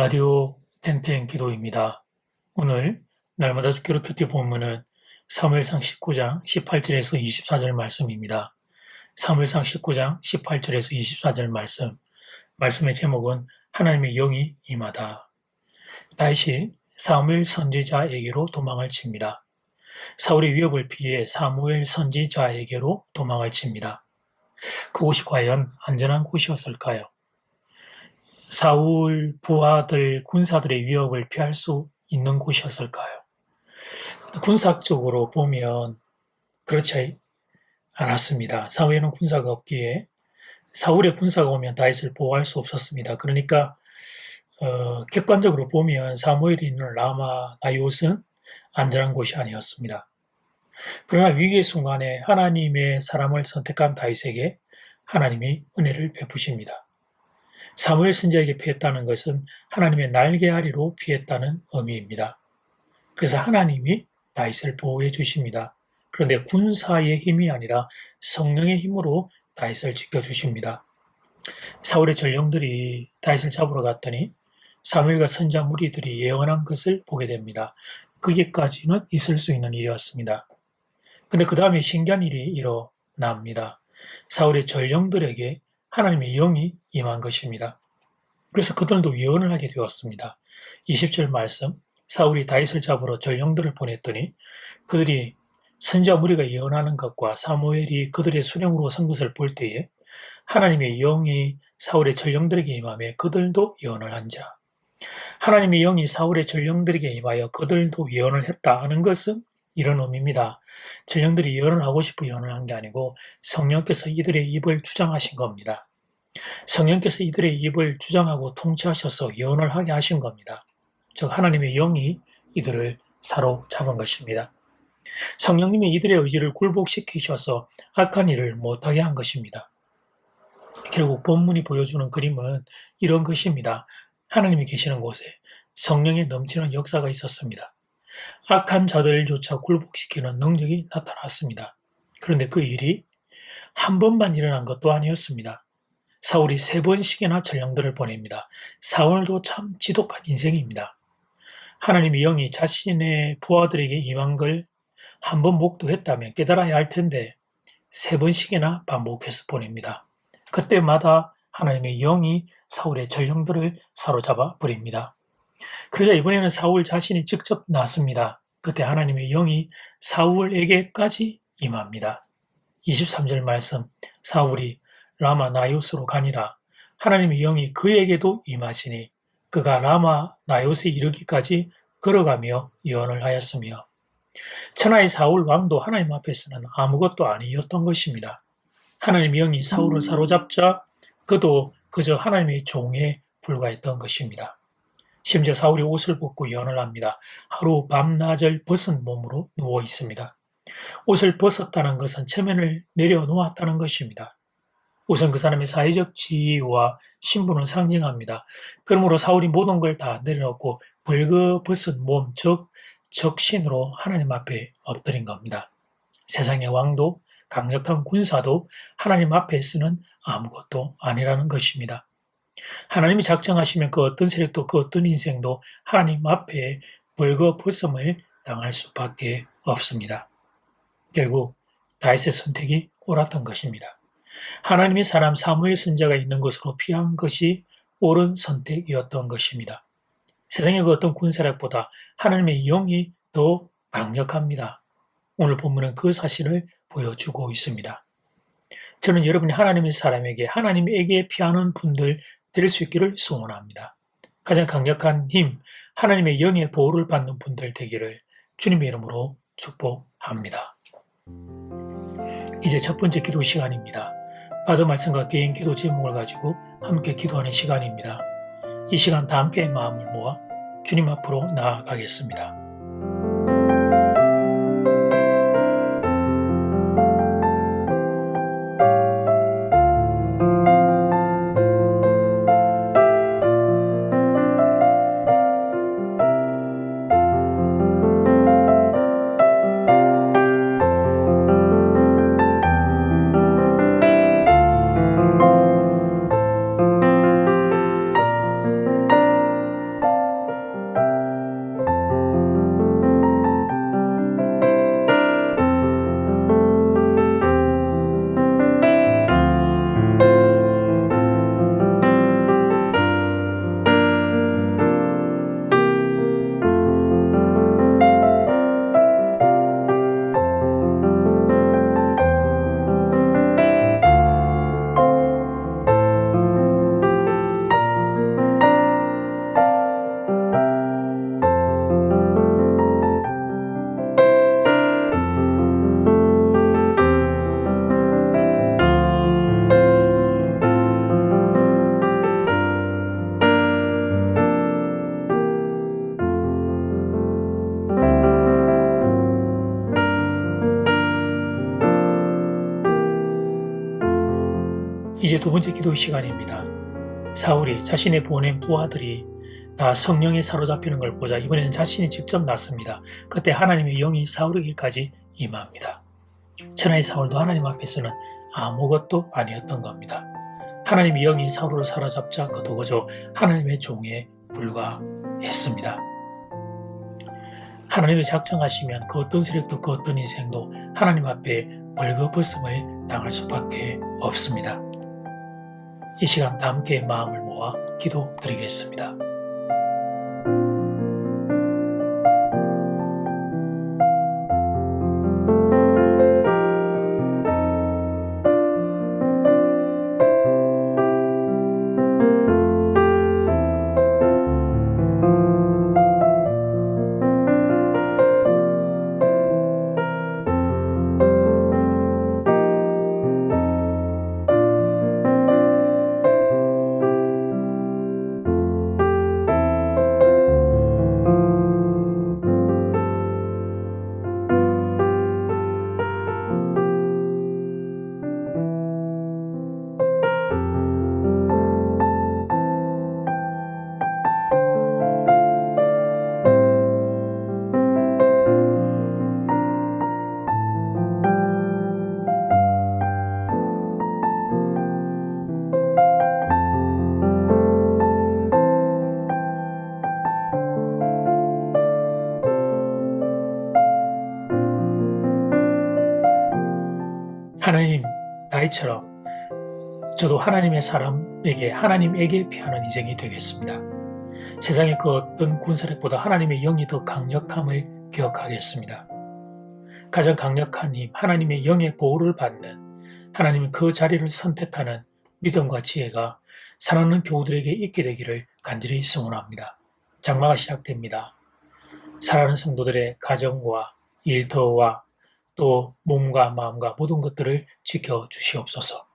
라디오 땡땡 기도입니다. 오늘 날마다 주기로 큐티 본문은 사무엘상 19장 18절에서 24절 말씀입니다. 사무엘상 19장 18절에서 24절 말씀. 말씀의 제목은 하나님의 영이 임하다. 다시 사무엘 선지자에게로 도망을 칩니다. 사울의 위협을 피해 사무엘 선지자에게로 도망을 칩니다. 그곳이 과연 안전한 곳이었을까요? 사울 부하들 군사들의 위협을 피할 수 있는 곳이었을까요? 군사적으로 보면 그렇지 않았습니다. 사울에는 군사가 없기에 사울의 군사가 오면 다윗을 보호할 수 없었습니다. 그러니까 어, 객관적으로 보면 사무엘이 있는 라마 나이옷은 안전한 곳이 아니었습니다. 그러나 위기의 순간에 하나님의 사람을 선택한 다윗에게 하나님이 은혜를 베푸십니다. 사무엘 선지자에게 피했다는 것은 하나님의 날개아리로 피했다는 의미입니다. 그래서 하나님이 다윗을 보호해 주십니다. 그런데 군사의 힘이 아니라 성령의 힘으로 다윗을 지켜 주십니다. 사울의 전령들이 다윗을 잡으러 갔더니 사무엘과 선자 무리들이 예언한 것을 보게 됩니다. 거기까지는 있을 수 있는 일이었습니다. 근데 그 다음에 신기한 일이 일어납니다. 사울의 전령들에게 하나님의 영이 임한 것입니다. 그래서 그들도 예언을 하게 되었습니다. 20절 말씀 사울이 다윗을 잡으러 전령들을 보냈더니 그들이 선자 무리가 예언하는 것과 사무엘이 그들의 수령으로 선 것을 볼 때에 하나님의 영이 사울의 전령들에게 임함에 그들도 예언을 한자. 하나님의 영이 사울의 전령들에게 임하여 그들도 예언을 했다 하는 것은 이런 의미입니다. 전령들이 예언을 하고 싶어 예언을 한 게 아니고 성령께서 이들의 입을 주장하신 겁니다. 성령께서 이들의 입을 주장하고 통치하셔서 예언을 하게 하신 겁니다. 즉 하나님의 영이 이들을 사로잡은 것입니다. 성령님이 이들의 의지를 굴복시키셔서 악한 일을 못하게 한 것입니다. 결국 본문이 보여주는 그림은 이런 것입니다. 하나님이 계시는 곳에 성령의 넘치는 역사가 있었습니다. 악한 자들조차 굴복시키는 능력이 나타났습니다. 그런데 그 일이 한 번만 일어난 것도 아니었습니다. 사울이 세 번씩이나 전령들을 보냅니다. 사울도 참 지독한 인생입니다. 하나님의 영이 자신의 부하들에게 임한 걸 한 번 목도했다면 깨달아야 할 텐데 세 번씩이나 반복해서 보냅니다. 그때마다 하나님의 영이 사울의 전령들을 사로잡아 버립니다. 그러자 이번에는 사울 자신이 직접 나섭니다. 그때 하나님의 영이 사울에게까지 임합니다. 23절 말씀 사울이 라마 나요스로 가니라 하나님의 영이 그에게도 임하시니 그가 라마 나요스에 이르기까지 걸어가며 예언을 하였으며 천하의 사울 왕도 하나님 앞에서는 아무것도 아니었던 것입니다. 하나님의 영이 사울을 사로잡자 그도 그저 하나님의 종에 불과했던 것입니다. 심지어 사울이 옷을 벗고 예언을 합니다. 하루 밤낮을 벗은 몸으로 누워 있습니다. 옷을 벗었다는 것은 체면을 내려놓았다는 것입니다. 우선 그 사람의 사회적 지위와 신분을 상징합니다. 그러므로 사울이 모든 걸 다 내려놓고 벌거벗은 몸, 즉 적신으로 하나님 앞에 엎드린 겁니다. 세상의 왕도 강력한 군사도 하나님 앞에서는 아무것도 아니라는 것입니다. 하나님이 작정하시면 그 어떤 세력도 그 어떤 인생도 하나님 앞에 벌거 벗음을 당할 수밖에 없습니다. 결국 다윗의 선택이 옳았던 것입니다. 하나님의 사람 사무엘 선자가 있는 곳으로 피한 것이 옳은 선택이었던 것입니다. 세상의 그 어떤 군사력보다 하나님의 영이 더 강력합니다. 오늘 본문은 그 사실을 보여주고 있습니다. 저는 여러분이 하나님의 사람에게 하나님에게 피하는 분들 될 수 있기를 소원합니다. 가장 강력한 힘, 하나님의 영의 보호를 받는 분들 되기를 주님의 이름으로 축복합니다. 이제 첫 번째 기도 시간입니다. 받은 말씀과 개인 기도 제목을 가지고 함께 기도하는 시간입니다. 이 시간 다 함께 마음을 모아 주님 앞으로 나아가겠습니다. 이제 두 번째 기도 시간입니다. 사울이 자신의 보낸 부하들이 다 성령에 사로잡히는 걸 보자 이번에는 자신이 직접 났습니다. 그때 하나님의 영이 사울에게까지 임합니다. 천하의 사울도 하나님 앞에서는 아무것도 아니었던 겁니다. 하나님의 영이 사울을 사로잡자 그도그저 하나님의 종에 불과했습니다. 하나님이 작정하시면 그 어떤 세력도 그 어떤 인생도 하나님 앞에 벌거벗음을 당할 수밖에 없습니다. 이 시간 다 함께 마음을 모아 기도 드리겠습니다. 하나님 다이처럼 저도 하나님의 사람에게 하나님에게 피하는 인생이 되겠습니다. 세상의 그 어떤 군사력보다 하나님의 영이 더 강력함을 기억하겠습니다. 가장 강력한 힘, 하나님의 영의 보호를 받는 하나님의 그 자리를 선택하는 믿음과 지혜가 사랑하는 교우들에게 있게 되기를 간절히 소원합니다. 장마가 시작됩니다. 사랑하는 성도들의 가정과 일터와 또 몸과 마음과 모든 것들을 지켜 주시옵소서.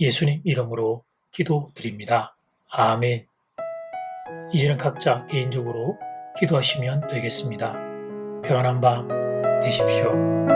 예수님 이름으로 기도드립니다. 아멘. 이제는 각자 개인적으로 기도하시면 되겠습니다. 평안한 밤 되십시오.